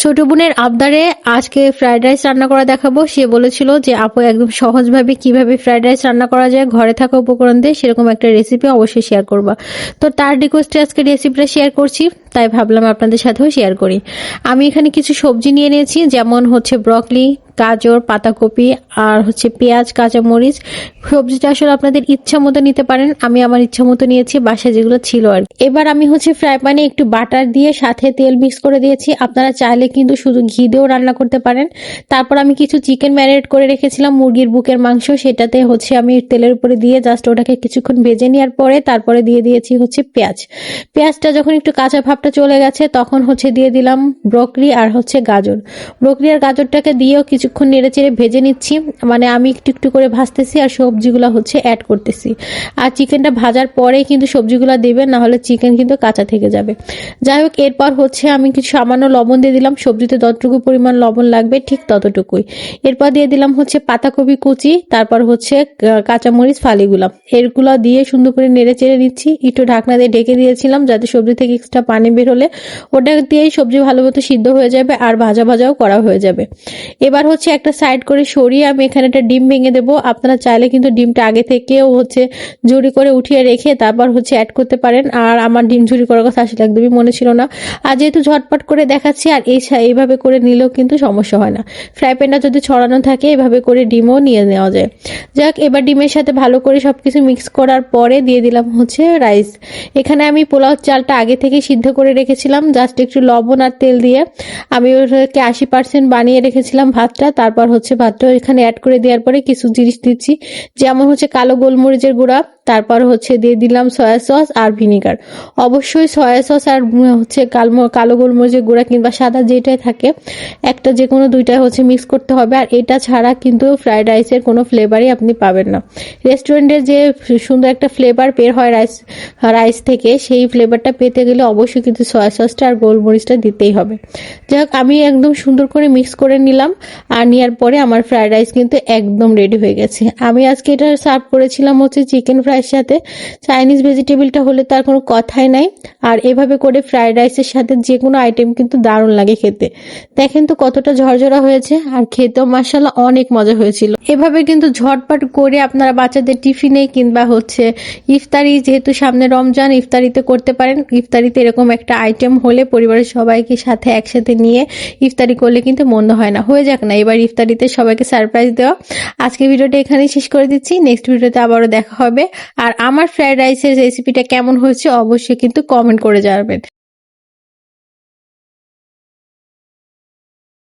ছোট বোনের আবদারে আজকে ফ্রাইড রাইস রান্না করা দেখাবো। সে বলেছিল যে, আপু, একদম সহজভাবে কীভাবে ফ্রাইড রাইস রান্না করা যায়, ঘরে থাকা উপকরণ দিয়ে সেরকম একটা রেসিপি অবশ্যই শেয়ার করবা। তো তার রিকোয়েস্টে আজকে রেসিপিটা শেয়ার করছি, তাই ভাবলাম আপনাদের সাথেও শেয়ার করি। আমি এখানে কিছু সবজি নিয়ে নিয়েছি, যেমন হচ্ছে ব্রকলি গাজর, পাতাকপি আর হচ্ছে পেঁয়াজ, কাঁচামরিচ। সবজিটা আসলে আপনাদের ইচ্ছা মতো নিতে পারেন। আমি আমার ইচ্ছা মতো নিয়েছি, বাসায় যেগুলো ছিল আর। এবার আমি হচ্ছে ফ্রাই প্যানে একটু বাটার দিয়ে সাথে তেল মিক্স করে দিয়েছি। আপনারা চাইলে কিন্তু শুধু ঘি দিয়েও রান্না করতে পারেন। তারপর আমি কিছু চিকেন ম্যারিনেট করে রেখেছিলাম, মুরগির বুকের মাংস। সেটাতে হচ্ছে আমি তেলের উপরে দিয়ে জাস্ট ওটাকে কিছুক্ষণ ভেজে নেওয়ার পরে তারপরে দিয়ে দিয়েছি হচ্ছে পেঁয়াজ। পেঁয়াজটা যখন একটু কাঁচা ভাবটা চলে গেছে, তখন হচ্ছে দিয়ে দিলাম ব্রকলি আর হচ্ছে গাজর। ব্রকলি আর গাজরটাকে দিয়েও কিছুক্ষণ নেড়ে চেড়ে ভেজে নিচ্ছি। মানে আমি একটু একটু করে ভাজতেছি আর সবজিগুলো হচ্ছে অ্যাড করতেছি। আর চিকেনটা ভাজার পরেই কিন্তু সবজিগুলো দেবেন না হলে চিকেন কিন্তু কাঁচা থেকে যাবে। যাই হোক, এরপর হচ্ছে আমি কিছু সামান্য লবণ দিয়ে দিলাম। সবজিতে যতটুকু পরিমাণ লবণ লাগবে ঠিক ততটুকুই। এরপর দিয়ে দিলাম হচ্ছে পাতাকপি কুচি, তারপর হচ্ছে কাঁচামরিচ, ফালিগুলো। এরগুলো দিয়ে সুন্দর করে নেড়ে চেড়ে নিচ্ছি। একটু ঢাকনা দিয়ে ঢেকে দিয়েছিলাম যাতে সবজি থেকে এক্সট্রা পানি বের হলে। ওটা দিয়েই সবজি ভালো মতো সিদ্ধ হয়ে যাবে আর ভাজা ভাজাও করা হয়ে যাবে। এবার হচ্ছে একটা সাইড করে সরিয়ে আমি এখানে একটা ডিম ভেঙে দেবো। আপনারা চাইলে কিন্তু ডিমটা আগে থেকেও হচ্ছে ঝুড়ি করে উঠিয়ে রেখে তারপর হচ্ছে অ্যাড করতে পারেন। আর আমার ডিম ঝুড়ি করার কথা আসলে একদমই মনে ছিল না। আর যেহেতু ঝটপট করে দেখাচ্ছি, আর এই এইভাবে করে নিলেও কিন্তু সমস্যা হয় না। ফ্রাই প্যানটা যদি ছড়ানো থাকে, এভাবে করে ডিমও নিয়ে নেওয়া যায়। যাক, এবার ডিমের সাথে ভালো করে সব কিছু মিক্স করার পরে দিয়ে দিলাম হচ্ছে রাইস এখানে আমি পোলাও চালটা আগে থেকে সিদ্ধ করে রেখেছিলাম। জাস্ট একটু লবণ আর তেল দিয়ে আমি ওটাকে আশি পার্সেন্ট বানিয়ে রেখেছিলাম ভাতটা। তারপর হচ্ছে ভাতটা এখানে অ্যাড করে দেওয়ার পরে কিছু জিনিস দিচ্ছি। যেমন হচ্ছে কালো গোলমরিচের গুঁড়া তারপর হচ্ছে দিয়ে দিলাম সয়া সস আর ভিনিগার। অবশ্যই সয়া সস আর হচ্ছে কালো কালো গোলমরিচের গুঁড়া কিংবা সাদা যেটাই থাকে, একটা যে কোনো দুইটাই হচ্ছে মিক্স করতে হবে আর এটা ছাড়া কিন্তু ফ্রাইড রাইসের কোনো ফ্লেভারই আপনি পাবেন না। রেস্টুরেন্টের যে সুন্দর একটা ফ্লেভার বের হয় রাইস রাইস থেকে, সেই ফ্লেভারটা পেতে গেলে অবশ্যই কিন্তু সয়া সসটা আর গোলমরিচটা দিতেই হবে। যাই হোক আমি একদম সুন্দর করে মিক্স করে নিলাম আর নেওয়ার পরে আমার ফ্রাইড রাইস কিন্তু একদম রেডি হয়ে গেছে। আমি আজকে এটা সার্ভ করেছিলাম হচ্ছে চিকেন ফ্রাইয়ের সাথে। চাইনিজ ভেজিটেবলটা হলে তার কোনো কথাই নাই। আর এভাবে করে ফ্রাইড রাইসের সাথে যে কোনো আইটেম কিন্তু দারুণ লাগে খেতে। দেখেন তো কতটা ঝরঝরা হয়েছে। আর খেতেও মাসাল্লাহ অনেক মজা হয়েছিল। এভাবে কিন্তু ঝটপট করে আপনারা বাচ্চাদের টিফিনে কিংবা হচ্ছে ইফতারি, যেহেতু সামনে রমজান, ইফতারিতে করতে পারেন। ইফতারিতে এরকম একটা আইটেম হলে পরিবারের সবাইকে সাথে একসাথে নিয়ে ইফতারি করলে কিন্তু মন্দ হয় না। হয়ে যাক না, এবার ইফতারিতে সবাইকে সারপ্রাইজ দেওয়া। আজকে ভিডিওটা এখানেই শেষ করে দিচ্ছি। নেক্সট ভিডিওতে আবারও দেখা হবে। আর আমার ফ্রাইড রাইসের রেসিপিটা কেমন হয়েছে অবশ্যই কিন্তু কমেন্ট করে জানাবেন।